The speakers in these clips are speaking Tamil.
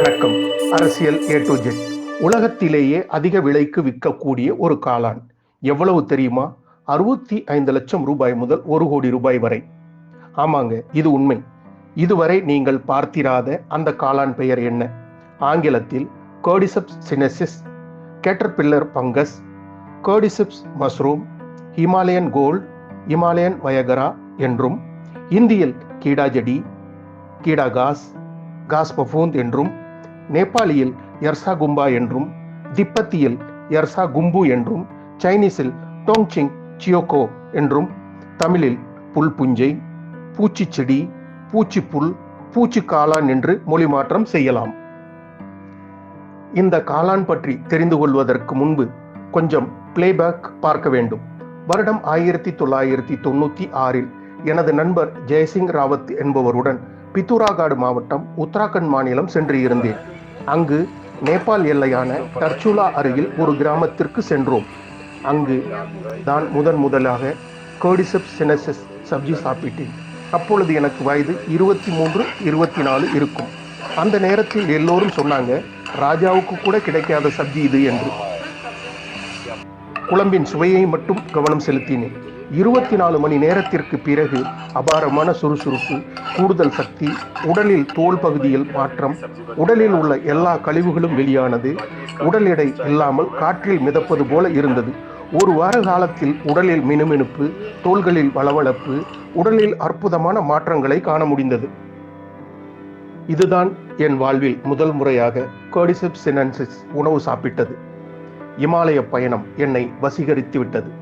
வணக்கம். அரசியல் ஏ டு ஜெட் உலகத்திலேயே அதிக விலைக்கு விற்கக்கூடிய ஒரு காளான். எவ்வளவு தெரியுமா? அறுபத்தி ஐந்து லட்சம் ரூபாய் முதல் ஒரு கோடி ரூபாய் வரை. ஆமாங்க இது உண்மை. இதுவரை நீங்கள் பார்த்திராத அந்த காளான் பெயர் என்ன? ஆங்கிலத்தில் cordyceps sinensis caterpillar fungus cordyceps mushroom Himalayan gold Himalayan Viagra என்றும் இந்தியில் கீடாஜடி கீடாகாஸ் காஸ் பஃபூந்த் என்றும் நேபாளியில் எர்சா கும்பா என்றும் திப்பத்தியில் எர்சா கும்பு என்றும் சைனீஸில் டோங்சிங் சியோகோ என்றும் தமிழில் புல் புஞ்சை பூச்சி செடி பூச்சி புல் பூச்சி காளான் என்று மொழி மாற்றம் செய்யலாம். இந்த காளான் பற்றி தெரிந்து கொள்வதற்கு முன்பு கொஞ்சம் பிளேபேக் பார்க்க வேண்டும். வருடம் ஆயிரத்தி தொள்ளாயிரத்தி தொண்ணூத்தி ஆறில் எனது நண்பர் ஜெயசிங் ராவத் என்பவருடன் பித்தூராகாடு மாவட்டம் உத்தராகண்ட் மாநிலம் சென்று இருந்தேன் அங்கு நேபாள் எல்லையான டர்ச்சுலா அருகில் ஒரு கிராமத்திற்கு சென்றோம். அங்கு தான் முதன் முதலாக கோடிசெப் சினசஸ் சப்ஜி சாப்பிட்டேன். அப்பொழுது எனக்கு வயது இருபத்தி மூன்று இருபத்தி நாலு இருக்கும். அந்த நேரத்தில் எல்லோரும் சொன்னாங்க ராஜாவுக்கு கூட கிடைக்காத சப்ஜி இது என்று. குழம்பின் சுவையை மட்டும் கவனம் செலுத்தினேன். இருபத்தி நாலு மணி நேரத்திற்கு பிறகு அபாரமான சுறுசுறுப்பு கூடுதல் சக்தி உடலில் தோல் பகுதியில் மாற்றம் உடலில் உள்ள எல்லா கழிவுகளும் வெளியானது உடல் எடை இல்லாமல் காற்றில் மிதப்பது போல இருந்தது. ஒரு வார காலத்தில் உடலில் மினுமினுப்பு தோள்களில் வளவளப்பு உடலில் அற்புதமான மாற்றங்களை காண முடிந்தது. இதுதான் என் வாழ்வில் முதல் முறையாக கோடிசெப் சினன்சிஸ் உணவு சாப்பிட்டது. இமாலய பயணம் என்னை வசீகரித்து விட்டது.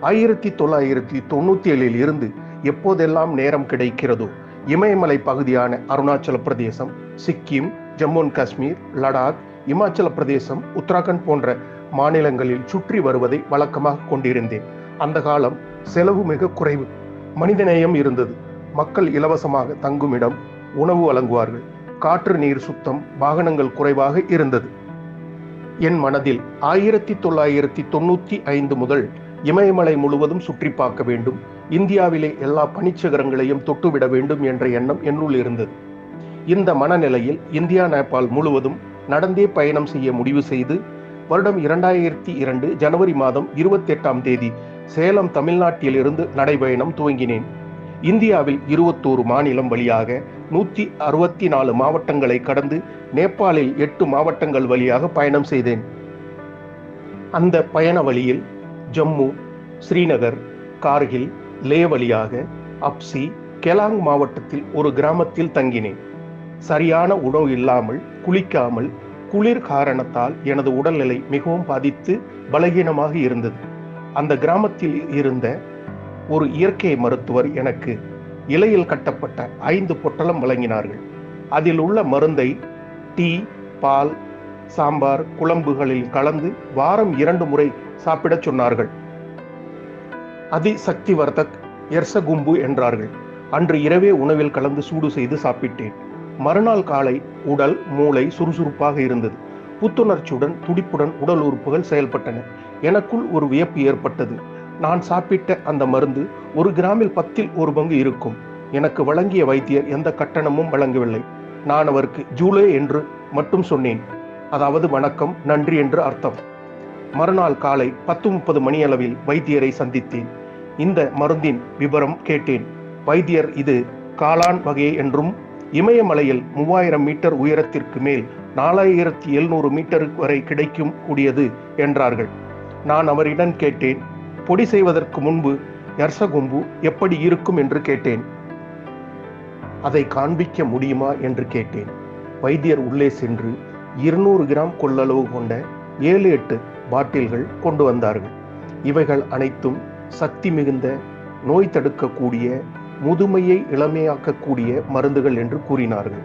ஆயிரத்தி தொள்ளாயிரத்தி தொண்ணூத்தி ஏழில் இருந்து எப்போதெல்லாம் நேரம் கிடைக்கிறதோ இமயமலை பகுதியான அருணாச்சல பிரதேசம் சிக்கிம் ஜம்மு அண்ட் காஷ்மீர் லடாக் இமாச்சல பிரதேசம் உத்தராகண்ட் போன்ற மாநிலங்களில் சுற்றி வருவதை வழக்கமாக கொண்டிருந்தேன். அந்த காலம் செலவு மிக குறைவு. மனிதநேயம் இருந்தது. மக்கள் இலவசமாக தங்குமிடம் உணவு வழங்குவார்கள். காற்று நீர் சுத்தம் வாகனங்கள் குறைவாக இருந்தது. என் மனதில் ஆயிரத்தி தொள்ளாயிரத்தி தொண்ணூத்தி ஐந்து முதல் இமயமலை முழுவதும் சுற்றி பார்க்க வேண்டும். இந்தியாவிலே எல்லா பனிச்சகரங்களையும் தொட்டுவிட வேண்டும் என்ற எண்ணம் என்னுள் இருந்தது. இந்த மனநிலையில் இந்தியா நேபாள் முழுவதும் நடந்தே பயணம் செய்ய முடிவு செய்து வருடம் இரண்டாயிரத்தி இரண்டு ஜனவரி மாதம் இருபத்தி எட்டாம் தேதி சேலம் தமிழ்நாட்டிலிருந்து நடைபயணம் துவங்கினேன். இந்தியாவில் இருபத்தோரு மாநிலம் வழியாக நூத்தி அறுபத்தி நாலு மாவட்டங்களை கடந்து நேபாளில் எட்டு மாவட்டங்கள் வழியாக பயணம் செய்தேன். அந்த பயண வழியில் ஜம்மு ஸ்ரீநகர் கார்கில் லே வழியாக அப்சி கெலாங் மாவட்டத்தில் ஒரு கிராமத்தில் தங்கினேன். சரியான உணவு இல்லாமல் குளிக்காமல் குளிர் காரணத்தால் எனது உடல்நிலை மிகவும் பாதித்து பலகீனமாக இருந்தது. அந்த கிராமத்தில் இருந்த ஒரு இயற்கை மருத்துவர் எனக்கு இலையில் கட்டப்பட்ட ஐந்து பொட்டலம் வழங்கினார்கள். அதில் உள்ள மருந்தை டீ பால் சாம்பார் குழம்புகளில் கலந்து வாரம் இரண்டு முறை சாப்பிடச் சொன்னார்கள். அதி சக்தி வர்த்தக் எர்சகும்பு என்றார்கள். அன்று இரவே உணவில் கலந்து சூடு செய்து சாப்பிட்டேன். மறுநாள் காலை உடல் மூளை சுறுசுறுப்பாக இருந்தது. புத்துணர்ச்சியுடன் துடிப்புடன் உடல் உறுப்புகள் செயல்பட்டன. எனக்குள் ஒரு வியப்பு ஏற்பட்டது. நான் சாப்பிட்ட அந்த மருந்து ஒரு கிராமில் பத்தில் ஒரு பங்கு இருக்கும். எனக்கு வழங்கிய வைத்தியர் எந்த கட்டணமும் வழங்கவில்லை. நான் அவருக்கு ஜூலை என்று மட்டும் சொன்னேன். அதாவது வணக்கம் நன்றி என்று அர்த்தம். மறுநாள் காலை பத்து முப்பது மணியளவில் வைத்தியரை சந்தித்தேன். இந்த மருந்தின் விபரம் கேட்டேன். வைத்தியர் இது காளான் வகை என்றும் இமயமலையில் மூவாயிரம் மீட்டர் உயரத்திற்கு மேல் நாலாயிரத்தி எழுநூறு மீட்டர் வரை கிடைக்கும் கூடியது என்றார்கள். நான் அவரிடம் கேட்டேன் பொடி செய்வதற்கு முன்பு எர்சகொம்பு எப்படி இருக்கும்? என்று கேட்டேன். அதை காண்பிக்க முடியுமா? என்று கேட்டேன். வைத்தியர் உள்ளே சென்று இருநூறு கிராம் கொள்ளளவு கொண்ட ஏழு எட்டு பாட்டில்கள் கொண்டு வந்தார்கள். இவைகள் அனைத்தும் சக்தி மிகுந்த நோய் தடுக்கக்கூடிய முதுமையை இளமையாக்கக்கூடிய மருந்துகள் என்று கூறினார்கள்.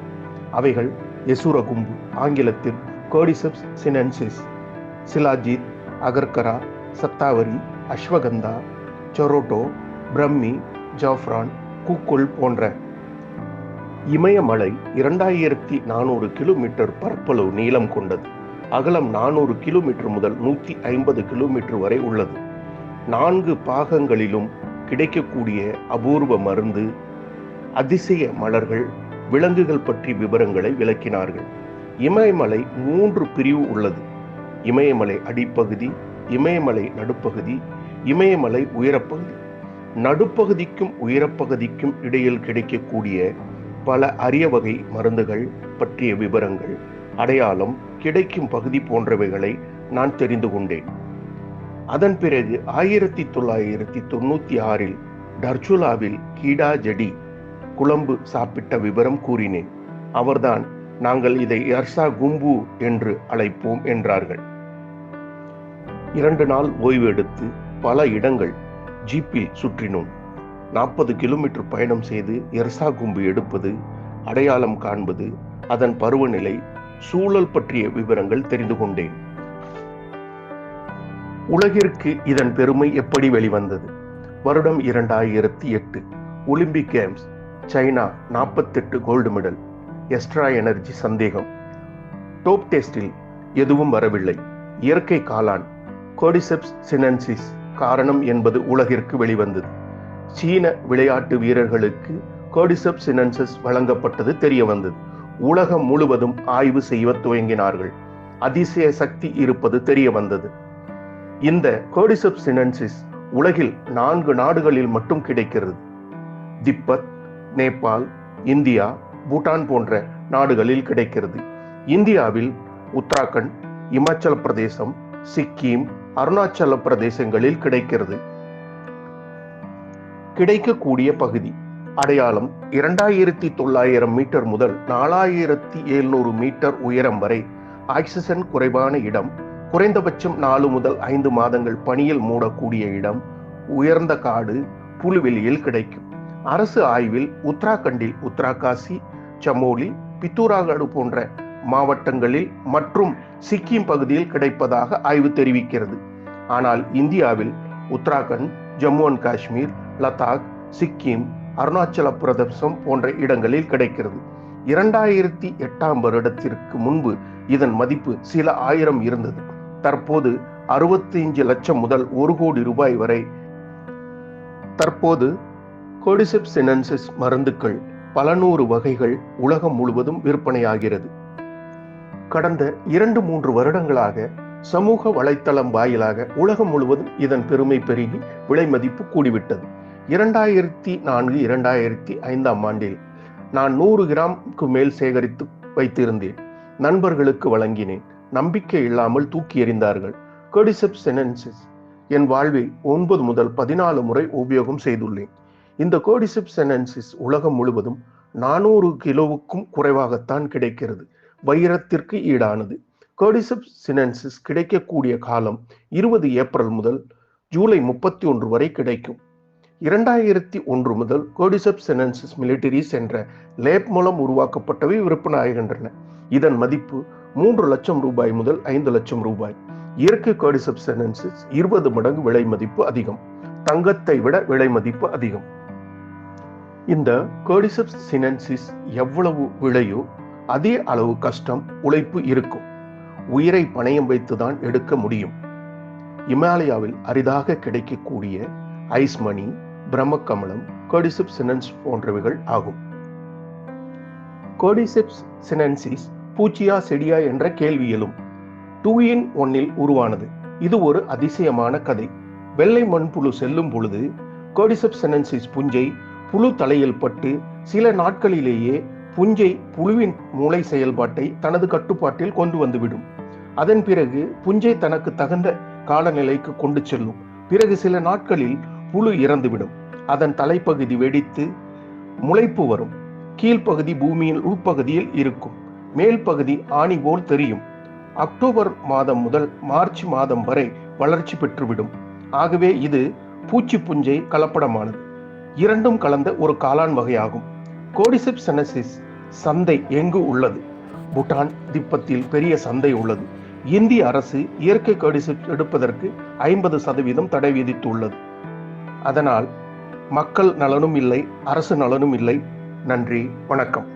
அவைகள் எசுரகும்பு ஆங்கிலத்தில் கோடிசெப்ஸ் சினன்சிஸ் சிலாஜித் அகர்கரா சத்தாவரி அஸ்வகந்தா சொரோட்டோ பிரம்மி ஜாஃப்ரான் கூக்குள் போன்ற இமயமலை இரண்டாயிரத்தி நானூறு கிலோமீட்டர் பரப்பளவு நீளம் கொண்டது. அகலம் நானூறு கிலோமீட்டர் முதல் நூற்றி ஐம்பது கிலோமீட்டர் வரை உள்ளது. நான்கு பாகங்களிலும் கிடைக்கக்கூடிய அபூர்வ மருந்து அதிசய மலர்கள் விலங்குகள் பற்றி விவரங்களை விளக்கினார்கள். இமயமலை மூன்று பிரிவு உள்ளது. இமயமலை அடிப்பகுதி இமயமலை நடுப்பகுதி இமயமலை உயரப்பகுதி. நடுப்பகுதிக்கும் உயரப்பகுதிக்கும் இடையில் கிடைக்கக்கூடிய பல அரிய வகை மருந்துகள் பற்றிய விவரங்கள் அடையாளம் கிடைக்கும் பகுதி போன்றவைகளை நான் தெரிந்து கொண்டேன். அதன் பிறகு ஆயிரத்தி தொள்ளாயிரத்தி தொண்ணூத்தி ஆறில் டர்ச்சுலாவில் கீடா ஜடி குழம்பு சாப்பிட்ட விவரம் கூறினேன். அவர்தான் நாங்கள் இதை எர்சா கும்பு என்று அழைப்போம் என்றார்கள். இரண்டு நாள் ஓய்வு எடுத்து பல இடங்கள் ஜீப்பில் சுற்றினோம். நாற்பது கிலோமீட்டர் பயணம் செய்து எர்சா கும்பு எடுப்பது அடையாளம் காண்பது அதன் பருவநிலை சூழல் பற்றிய விவரங்கள் தெரிந்து கொண்டேன். உலகிற்கு இதன் பெருமை எப்படி வெளிவந்தது? வருடம் இரண்டாயிரத்தி எட்டு ஒலிம்பிக் கேம்ஸ் சைனா நாற்பத்தெட்டு கோல்டு மெடல் எஸ்ட்ரா எனர்ஜி சந்தேகம். டோப் டெஸ்டில் எதுவும் வரவில்லை. இயற்கை காளான் கோடிசெப்ஸ் சினன்சிஸ் காரணம் என்பது உலகிற்கு வெளிவந்தது. சீன விளையாட்டு வீரர்களுக்கு கோடிசெப் சினன்சஸ் வழங்கப்பட்டது தெரிய வந்தது உலகம் முழுவதும் ஆய்வு செய்ய துவங்கினார்கள். அதிசய சக்தி இருப்பது தெரிய வந்தது. இந்த கோடிசெப் சினன்சிஸ் உலகில் நான்கு நாடுகளில் மட்டும் கிடைக்கிறது. திப்பத் நேபாள் இந்தியா பூட்டான் போன்ற நாடுகளில் கிடைக்கிறது. இந்தியாவில் உத்தராகண்ட் இமாச்சல பிரதேசம் சிக்கிம் அருணாச்சல பிரதேசங்களில் கிடைக்கிறது. கிடைக்கக்கூடிய பகுதி அடையாளம் இரண்டாயிரத்தி தொள்ளாயிரம் மீட்டர் முதல் நாலாயிரத்தி எழுநூறு மீட்டர் உயரம் வரை ஆக்சிஜன் குறைவான இடம் குறைந்தபட்சம் நாலு முதல் ஐந்து மாதங்கள் பணியில் மூடக்கூடிய இடம் உயர்ந்த காடு புல்வெளியில் கிடைக்கும். அரசு ஆய்வில் உத்தராகண்டில் உத்தராகாசி சமோலி பித்தூராகடு போன்ற மாவட்டங்களில் மற்றும் சிக்கிம் பகுதியில் கிடைப்பதாக ஆய்வு தெரிவிக்கிறது. ஆனால் இந்தியாவில் உத்தராகண்ட் ஜம்மு அண்ட் காஷ்மீர் லதாக் சிக்கிம் அருணாச்சல பிரதேசம் போன்ற இடங்களில் கிடைக்கிறது. இரண்டாயிரத்தி எட்டாம் வருடத்திற்கு முன்பு இதன் மதிப்பு சில ஆயிரம் இருந்தது. தற்போது அறுபத்தி அஞ்சு லட்சம் முதல் ஒரு கோடி ரூபாய் வரை. தற்போது கோடிசெப் சினன்சிஸ் மருந்துகள் பல நூறு வகைகள் உலகம் முழுவதும் விற்பனையாகிறது. கடந்த இரண்டு மூன்று வருடங்களாக சமூக வலைத்தளம் வாயிலாக உலகம் முழுவதும் இதன் பெருமை பெருகி விலை மதிப்பு கூடிவிட்டது. இரண்டாயிரத்தி நான்கு இரண்டாயிரத்தி ஐந்தாம் ஆண்டில் நான் நூறு கிராம்க்கு மேல் சேகரித்து வைத்திருந்தேன். நண்பர்களுக்கு வழங்கினேன். நம்பிக்கை இல்லாமல் தூக்கி எறிந்தார்கள். கொடிசெப் செனன்சிஸ் என் வாழ்வில் ஒன்பது முதல் பதினாலு முறை உபயோகம் செய்துள்ளேன். இந்த கோடிசெப் செனன்சிஸ் உலகம் முழுவதும் நானூறு கிலோவுக்கும் குறைவாகத்தான் கிடைக்கிறது. வைரத்திற்கு ஈடானது. கோடிசெப் சினன்சிஸ் கிடைக்கக்கூடிய காலம் இருபது ஏப்ரல் முதல் ஜூலை முப்பத்தி ஒன்று வரை கிடைக்கும். இரண்டாயிரத்தி ஒன்று முதல் கோடிசெப் செனன்சிஸ் மிலிட்டரிஸ் என்ற லேப் மூலம் உருவாக்கப்பட்டவை விற்பனையாகின்றன இதன் மதிப்பு மூன்று லட்சம் ரூபாய் முதல் ஐந்து லட்சம் ரூபாய். இயற்கை கோடிசெப் செனன்சிஸ் இருபது மடங்கு விலை மதிப்பு அதிகம். தங்கத்தை விட விலை மதிப்பு அதிகம். இந்த கோடிசெப் சினன்சிஸ் எவ்வளவு விலையோ அதே அளவு கஷ்டம் உழைப்பு இருக்கும். உயிரை பணயம் வைத்துதான் எடுக்க முடியும். இமாலயாவில் அரிதாக கிடைக்கக்கூடிய ஐஸ்மணி பிரம்மக்கமலம் கோடிசிப் சினன்ஸ் போன்றவைகள் ஆகும். கோடிசிப்ஸ் சினன்சிஸ் பூச்சியா செடியா என்ற கேள்வி எழும். டூ இன் ஒன்னில் உருவானது. இது ஒரு அதிசயமான கதை. வெள்ளை மண்புழு செல்லும் பொழுது கோடிசப் செனன்சிஸ் புஞ்சை புழு தலையில் பட்டு சில நாட்களிலேயே புஞ்சை புழுவின் மூளை செயல்பாட்டை தனது கட்டுப்பாட்டில் கொண்டு வந்துவிடும். அதன் பிறகு புஞ்சை தனக்கு தகுந்த காலநிலைக்கு கொண்டு செல்லும். பிறகு சில நாட்களில் புழு இறந்துவிடும். அதன் தலைப்பகுதி வெடித்து முளைப்பு வரும். கீழ்ப்பகுதி பூமியின் உட்பகுதியில் இருக்கும். மேல் பகுதி ஆணி போல் தெரியும். அக்டோபர் மாதம் முதல் மார்ச் மாதம் வரை வளர்ச்சி பெற்றுவிடும். ஆகவே இது பூச்சி புஞ்சை கலப்படமானது. இரண்டும் கலந்த ஒரு காளான் வகையாகும். கோடிசெப் செனசிஸ் சந்தை எங்கு உள்ளது? பூட்டான் திப்பத்தில் பெரிய சந்தை உள்ளது. இந்திய அரசு இயற்கை கோடிசெப் எடுப்பதற்கு ஐம்பது சதவீதம் தடை விதித்துள்ளது. அதனால் மக்கள் நலனும் இல்லை அரசு நலனும் இல்லை. நன்றி வணக்கம்.